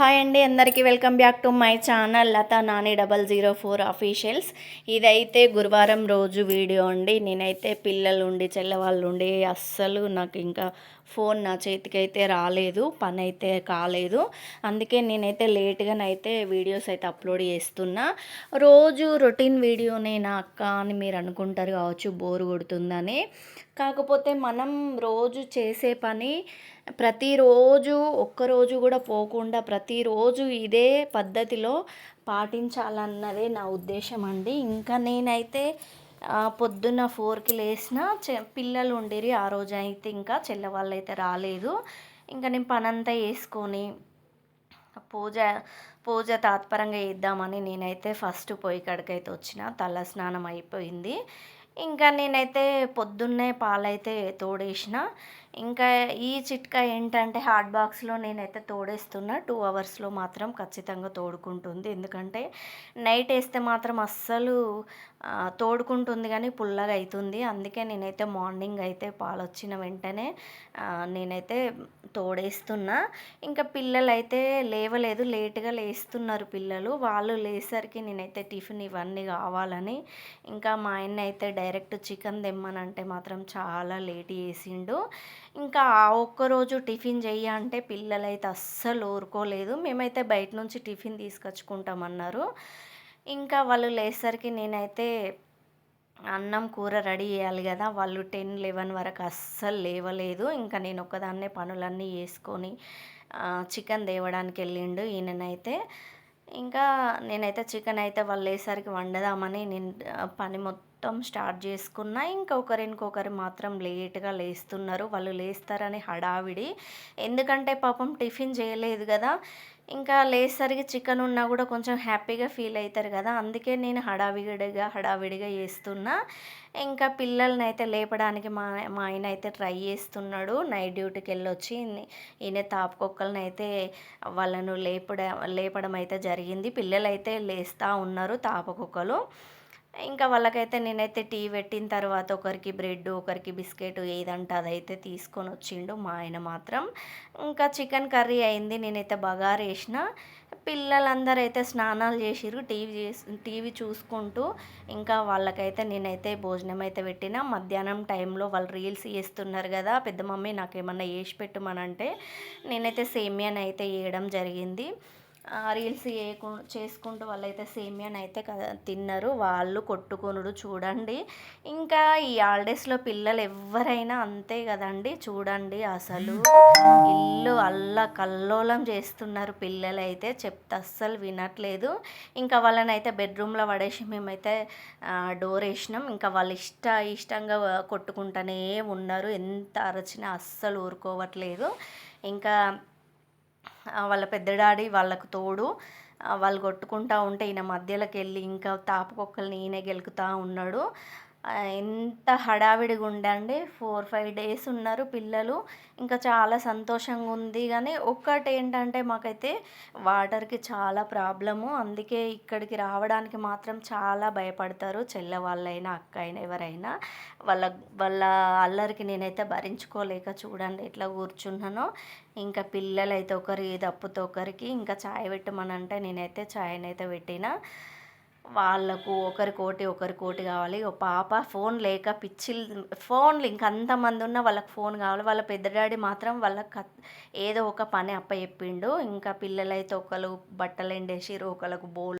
Hi అండి అందరికీ welcome back to my channel Latha Nani double zero four officials. ఇదైతే గురువారం రోజు వీడియో అండి. నేనైతే పిల్లలు ఉండి చెల్లవాళ్ళు ఉండి అస్సలు నాకు ఇంకా ఫోన్ నా చేతికి అయితే రాలేదు పని అయితే కాలేదు. అందుకే నేనైతే లేట్గానైతే వీడియోస్ అయితే అప్లోడ్ చేస్తున్నా. రోజు రొటీన్ వీడియోనే నా అక్క అని మీరు అనుకుంటారు కావచ్చు బోర్ కొడుతుందని. కాకపోతే మనం రోజు చేసే పని ప్రతిరోజు ఒక్కరోజు కూడా పోకుండా ప్రతి ప్రతిరోజు ఇదే పద్ధతిలో పాటించాలన్నదే నా ఉద్దేశం అండి. ఇంకా నేనైతే పొద్దున్న ఫోర్కి లేచిన చె పిల్లలు ఉండిరి ఆ రోజు అయితే ఇంకా చెల్లవాళ్ళు అయితే రాలేదు. ఇంకా నేను పనంతా వేసుకొని పూజ పూజ తాత్పరంగా చేద్దామని నేనైతే ఫస్ట్ పోయి కడకైతే వచ్చిన. తల స్నానం అయిపోయింది. ఇంకా నేనైతే పొద్దున్నే పాలైతే తోడేసిన. ఇంకా ఈ చిట్కా ఏంటంటే హాట్ బాక్స్లో నేనైతే తోడేస్తున్నా. టూ అవర్స్లో మాత్రం ఖచ్చితంగా తోడుకుంటుంది. ఎందుకంటే నైట్ వేస్తే మాత్రం అస్సలు తోడుకుంటుంది కానీ పుల్లగా అవుతుంది అందుకే నేనైతే మార్నింగ్ అయితే పాలు వచ్చిన వెంటనే నేనైతే తోడేస్తున్నా. ఇంకా పిల్లలు అయితే లేవలేదు. లేటుగా లేస్తున్నారు పిల్లలు. వాళ్ళు లేసరికి నేనైతే టిఫిన్ ఇవన్నీ కావాలని ఇంకా మా ఆయన అయితే డైరెక్ట్ చికెన్ తెమ్మనంటే మాత్రం చాలా లేట్ చేసిండు. ఇంకా ఆ ఒక్కరోజు టిఫిన్ చెయ్యి అంటే పిల్లలైతే అస్సలు ఊరుకోలేదు. మేమైతే బయట నుంచి టిఫిన్ తీసుకొచ్చుకుంటామన్నారు. ఇంకా వాళ్ళు లేసరికి నేనైతే అన్నం కూర రెడీ చేయాలి కదా వాళ్ళు టెన్ లెవెన్ వరకు అస్సలు లేవలేదు. ఇంకా నేను ఒక్కదాన్నే పనులన్నీ చేసుకొని చికెన్ తేవడానికి వెళ్ళిండు ఈయననైతే. ఇంకా నేనైతే చికెన్ అయితే వాళ్ళు లేసరికి వండదామని నేను పని మొత్తం స్టార్ట్ చేసుకున్నా. ఇంకొకరు ఇంకొకరు మాత్రం లేట్గా లేస్తున్నారు. వాళ్ళు లేస్తారని హడావిడి. ఎందుకంటే పాపం టిఫిన్ చేయలేదు కదా. ఇంకా లేసరికి చికెన్ ఉన్నా కూడా కొంచెం హ్యాపీగా ఫీల్ అవుతారు కదా. అందుకే నేను హడావిడిగా హడావిడిగా చేస్తున్నా. ఇంకా పిల్లల్ని అయితే లేపడానికి మా మా ఆయన అయితే ట్రై చేస్తున్నాడు. నైట్ డ్యూటీకి వెళ్ళొచ్చి ఈయన తాపకొక్కల్ని అయితే వాళ్ళను లేపడం లేపడం అయితే జరిగింది. పిల్లలు అయితే లేస్తూ ఉన్నారు తాపకొక్కలు ఇంకా వాళ్ళకైతే నేనైతే టీ పెట్టిన తర్వాత ఒకరికి బ్రెడ్ ఒకరికి బిస్కెట్ ఏదంటే అదైతే తీసుకొని వచ్చిండు మా ఆయన మాత్రం. ఇంకా చికెన్ కర్రీ అయింది నేనైతే బగారు వేసిన. పిల్లలందరూ అయితే స్నానాలు చేసిరు టీవీ చేసి టీవీ చూసుకుంటూ. ఇంకా వాళ్ళకైతే నేనైతే భోజనం అయితే పెట్టిన. మధ్యాహ్నం టైంలో వాళ్ళు రీల్స్ చేస్తున్నారు కదా పెద్ద మమ్మీ నాకు ఏమన్నా వేసి పెట్టమనంటే నేనైతే సేమియాని అయితే వేయడం జరిగింది. రీల్స్ చేయకు చేసుకుంటూ వాళ్ళైతే సేమియాని అయితే తిన్నారు. వాళ్ళు కొట్టుకొనుడు చూడండి. ఇంకా ఈ హాలిడేస్లో పిల్లలు ఎవరైనా అంతే కదండి. చూడండి అసలు ఇల్లు అల్లా కల్లోలం చేస్తున్నారు పిల్లలు అయితే చెప్తే అస్సలు వినట్లేదు. ఇంకా వాళ్ళని అయితే బెడ్రూమ్లో పడేసి మేమైతే డోర్ వేసినాం ఇంకా వాళ్ళు ఇష్ట ఇష్టంగా కొట్టుకుంటూనే ఉన్నారు. ఎంత అరచినా అస్సలు ఊరుకోవట్లేదు. ఇంకా వాళ్ళ పెద్ద డాడీ వాళ్ళకు తోడు వాళ్ళు కొట్టుకుంటా ఉంటే ఈయన మధ్యలోకి వెళ్ళి ఇంకా తాపకొక్కల్ని నేనే గెలుకుతూ ఉన్నాడు. ఎంత హడావిడిగా ఉండండి. ఫోర్ ఫైవ్ డేస్ ఉన్నారు పిల్లలు. ఇంకా చాలా సంతోషంగా ఉంది. కానీ ఒక్కటి ఏంటంటే మాకైతే వాటర్కి చాలా ప్రాబ్లము. అందుకే ఇక్కడికి రావడానికి మాత్రం చాలా భయపడతారు. చెల్ల వాళ్ళైనా అక్క అయినా ఎవరైనా. వాళ్ళ వాళ్ళ అల్లరికి నేనైతే భరించుకోలేక చూడండి ఎట్లా కూర్చున్నానో. ఇంకా పిల్లలైతే ఒకరి దప్పుతో ఒకరికి ఇంకా ఛాయ్ పెట్టమనంటే నేనైతే ఛాయ్ని అయితే పెట్టిన. వాళ్ళకు ఒకరికోటి ఒకరికోటి కావాలి. పాప ఫోన్ లేక పిచ్చిల్ ఫోన్లు ఇంకంతమంది ఉన్న వాళ్ళకి ఫోన్ కావాలి. వాళ్ళ పెద్ద డాడీ మాత్రం వాళ్ళకి ఏదో ఒక పని అప్ప చెప్పిండు ఇంకా పిల్లలైతే ఒకరు బట్టలు ఎండేసిర్రు ఒకరికి బోల్